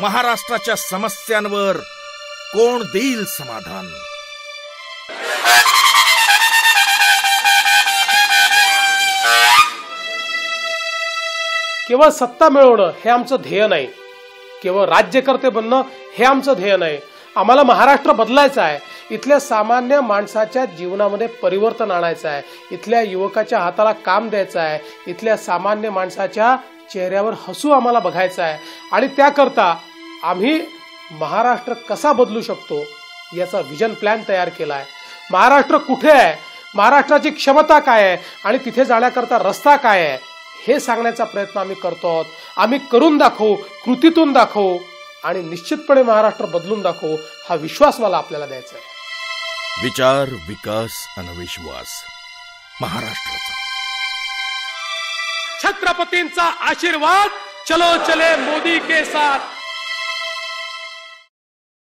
महाराष्ट्राच्या समस्यांवर कोण देईल समाधान? केवळ सत्ता मिळवणं हे आमचं ध्येय नाही. केवळ राज्यकर्ते बनणं हे आमचं ध्येय नाही. आम्हाला महाराष्ट्र बदलायचं आहे. इथल्या सामान्य माणसाच्या जीवनामध्ये परिवर्तन आणायचं आहे. इथल्या युवकाच्या हाताला काम द्यायचं आहे. इथल्या सामान्य माणसाच्या चेहऱ्यावर हसू आम्हाला बघायचं आहे. आणि त्याकरता आम्ही महाराष्ट्र कसा बदलू शकतो याचा विजन प्लॅन तयार केला आहे महाराष्ट्र कुठे आहे? महाराष्ट्राची क्षमता काय आहे? आणि तिथे जाण्याकरता रस्ता काय आहे? हे सांगण्याचा प्रयत्न आम्ही करतो आहोत. आम्ही करून दाखवू कृतीतून दाखवू आणि निश्चितपणे महाराष्ट्र बदलून दाखवू हा विश्वास मला आपल्याला द्यायचा आहे. विचार विकास आणि विश्वास महाराष्ट्राचा. छत्रपतींचा आशीर्वाद. चलो चले मोदी के साथ.